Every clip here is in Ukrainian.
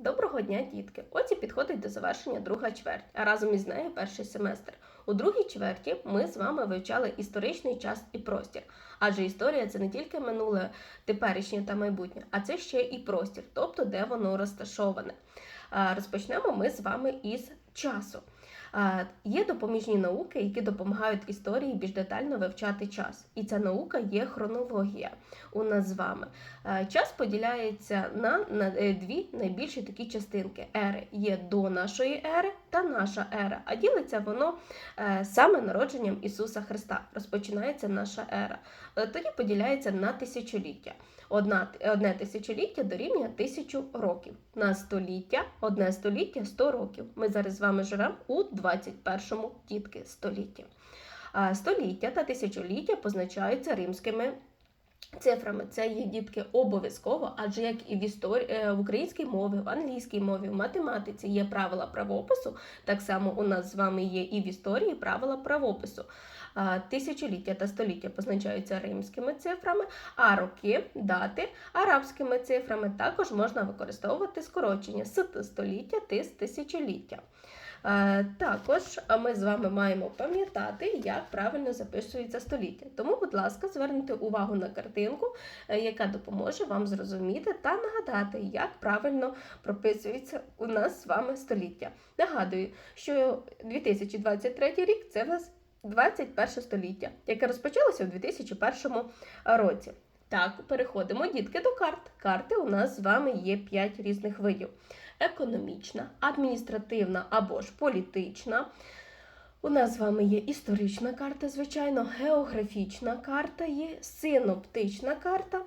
Доброго дня, дітки! Ось і підходить до завершення друга чверть, а разом із нею перший семестр. У другій чверті ми з вами вивчали історичний час і простір. Адже історія це не тільки минуле, теперішнє та майбутнє, а це ще і простір, тобто де воно розташоване. Розпочнемо ми з вами із часу. Є допоміжні науки, які допомагають історії більш детально вивчати час. І ця наука є хронологія у нас з вами. Час поділяється на, на е, дві найбільші такі частинки ери. Є до нашої ери та наша ера. А ділиться воно е, саме народженням Ісуса Христа. Розпочинається наша ера. Е, Тоді поділяється на тисячоліття. Одна, одне тисячоліття дорівнює тисячу років. На століття, одне століття 100 років. Ми зараз з вами живемо у 21-му дітки столітті. А Століття та тисячоліття позначаються римськими цифрами. Це є дітки обов'язково, адже як і в історії в українській мові, в англійській мові, в математиці є правила правопису, так само у нас з вами є і в історії правила правопису. Тисячоліття та століття позначаються римськими цифрами, а роки, дати арабськими цифрами. Також можна використовувати скорочення з століття ти з тисячоліття. Е, Також ми з вами маємо пам'ятати, як правильно записується століття. Тому, будь ласка, зверніть увагу на картинку, е, яка допоможе вам зрозуміти та нагадати, як правильно прописується у нас з вами століття. Нагадую, що 2023 рік це в нас 21 століття, яке розпочалося у 2001 році. Так, переходимо, дітки, до карт. Карти у нас з вами є 5 різних видів: економічна, адміністративна або ж політична. У нас з вами є історична карта, звичайно, географічна карта є, синоптична карта.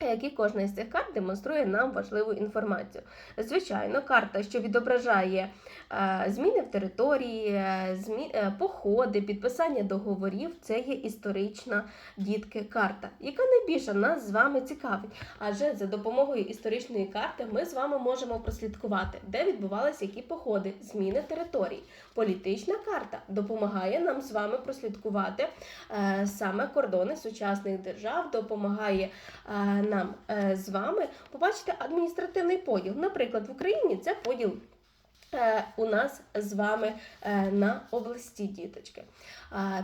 Які кожна із цих карт демонструє нам важливу інформацію. Звичайно, карта, що відображає е, зміни в території, е, е, походи, підписання договорів, це є історична дітки карта, яка найбільше нас з вами цікавить. Адже за допомогою історичної карти ми з вами можемо прослідкувати, де відбувалися які походи, зміни територій. Політична карта допомагає нам з вами прослідкувати саме кордони сучасних держав, допомагає нам е, з вами побачити адміністративний поділ. Наприклад, в Україні це поділ. Е, У нас з вами е, на області діточки.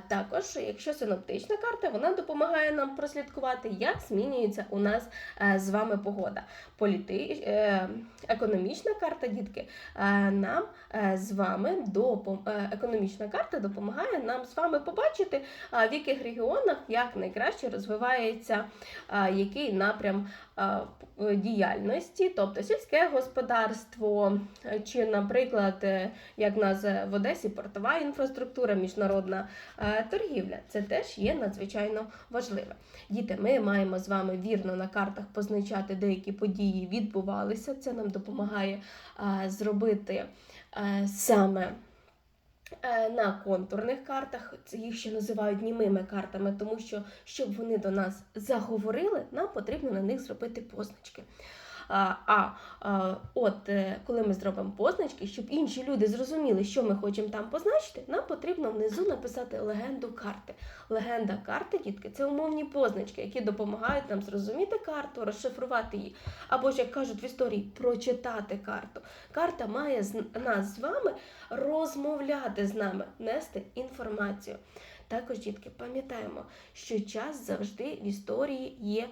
Також, якщо синоптична карта, вона допомагає нам прослідкувати, як змінюється у нас е, з вами погода. Політи... Економічна карта, дітки, нам з вами допом... економічна карта допомагає нам з вами побачити, в яких регіонах як найкраще розвивається який напрям діяльності, тобто сільське господарство, чи, наприклад, е, як в нас е, в Одесі портова інфраструктура, міжнародна е, торгівля. Це теж є надзвичайно важливе. Діти, ми маємо з вами вірно на картах позначати деякі події відбувалися. Це нам допомагає зробити саме. На контурних картах це їх ще називають німими картами, тому що щоб вони до нас заговорили, нам потрібно на них зробити позначки. А, от е, коли ми зробимо позначки, щоб інші люди зрозуміли, що ми хочемо там позначити, нам потрібно внизу написати легенду карти. Легенда карти, дітки, це умовні позначки, які допомагають нам зрозуміти карту, розшифрувати її. Або ж, як кажуть в історії, прочитати карту. Карта має нас з вами розмовляти з нами, нести інформацію. Також, дітки, пам'ятаємо, що час завжди в історії є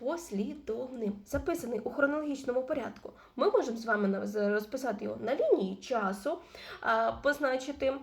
послідовним, записаний у хронологічному порядку. Ми можемо з вами розписати його на лінії часу, позначити.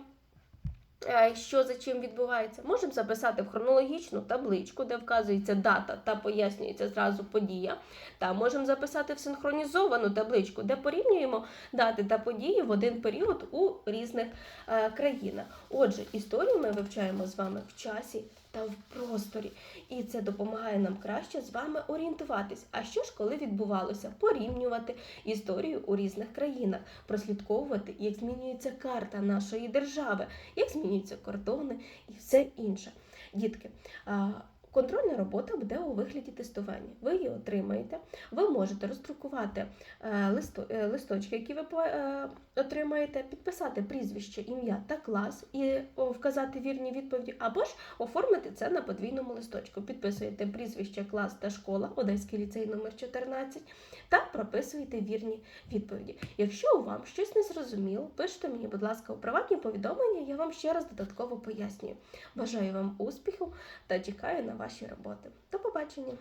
Е, Що за чим відбувається, можемо записати в хронологічну табличку, де вказується дата та пояснюється зразу подія. Та можемо записати в синхронізовану табличку, де порівнюємо дати та події в один період у різних е, країнах. Отже, історію ми вивчаємо з вами в часі та в просторі, і це допомагає нам краще з вами орієнтуватись. А що ж, коли відбувалося? Порівнювати історію у різних країнах, прослідковувати, як змінюється карта нашої держави, як змінюються кордони і все інше. Дітки, Контрольна робота буде у вигляді тестування. Ви її отримаєте. Ви можете роздрукувати е, е, листочки, які ви е, отримаєте, підписати прізвище, ім'я та клас і вказати вірні відповіді, або ж оформити це на подвійному листочку. Підписуєте прізвище, клас та школа, Одеський ліцей номер 14 та прописуєте вірні відповіді. Якщо вам щось не зрозуміло, пишіть мені, будь ласка, у приватні повідомлення, я вам ще раз додатково пояснюю. Бажаю вам успіху та чекаю на ваші роботи. До побачення!